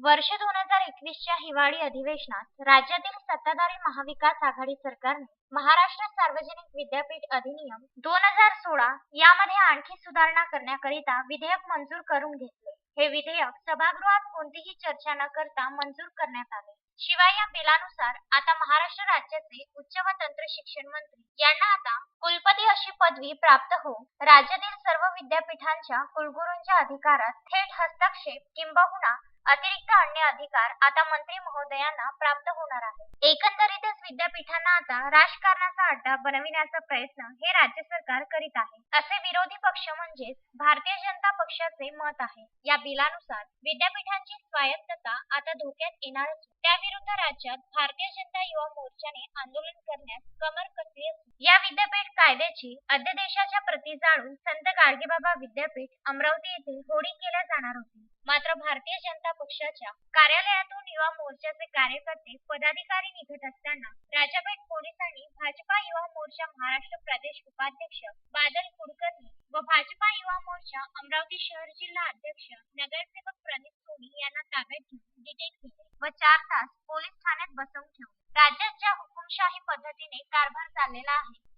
वर्ष दोन हजार एकवीसच्या हिवाळी अधिवेशनात राज्यातील सत्ताधारी महाविकास आघाडी सरकारने महाराष्ट्र सार्वजनिक विद्यापीठ अधिनियम दोन हजार सोळा यामध्ये आणखी सुधारणा करण्याकरिता विधेयक मंजूर करून घेतले. हे विधेयक सभागृहात कोणतीही चर्चा न करता मंजूर करण्यात आले. शिवाय या बिलानुसार आता महाराष्ट्र राज्याचे उच्च व तंत्र शिक्षण मंत्री यांना आता कुलपती अशी पदवी प्राप्त होऊन राज्यातील सर्व विद्यापीठांच्या कुलगुरूंच्या अधिकारात थेट हस्तक्षेप किंबहुना अतिरिक्त अन्य अधिकार आता मंत्री महोदयांना प्राप्त होणार आहे एकंदरीतच विद्यापीठांना आता राजकारणाचा अड्डा बनविण्याचा प्रयत्न हे राज्य सरकार करीत आहे. असे विरोधी पक्ष म्हणजेच भारतीय जनता पक्षाचे मत आहे. या बिलानुसार विद्यापीठांची स्वायत्तता आता धोक्यात येणार असून त्याविरुद्ध राज्यात भारतीय जनता युवा मोर्चाने आंदोलन करण्यास कमर कसली असून या विद्यापीठ कायद्याची अध्यादेशाच्या प्रती जाळून संत गाडगेबाबा विद्यापीठ अमरावती येथे होडी केल्या जाणार होती. मात्र भारतीय जनता पक्षाच्या कार्यालयातून युवा मोर्चाचे कार्यकर्ते पदाधिकारी निघत असताना राजापेठ पोलिसांनी भाजपा युवा मोर्चा महाराष्ट्र प्रदेश उपाध्यक्ष बादल कुलकर्णी व भाजपा युवा मोर्चा अमरावती शहर जिल्हा अध्यक्ष नगरसेवक प्रणित सोनी यांना ताब्यात घेऊन डिटेन केले व चार तास पोलीस ठाण्यात बसवून ठेवले. राज्यात ज्या हुकुमशाही पद्धतीने कारभार चाललेला आहे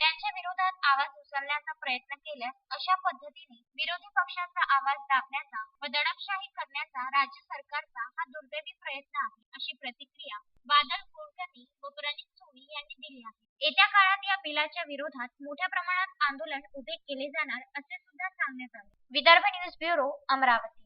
आवाज उचलण्याचा प्रयत्न केल्यास अशा पद्धतीने विरोधी पक्षाचा आवाज दाबण्याचा व दडपशाही करण्याचा राज्य सरकारचा हा दुर्दैवी प्रयत्न आहे अशी प्रतिक्रिया बादल कुलकर्णी व प्रणित सोनी यांनी दिली आहे. येत्या काळात या बिलाच्या विरोधात मोठ्या प्रमाणात आंदोलन उभे केले जाणार असे सुद्धा सांगण्यात आले. Vidarbha news bureau Amravati.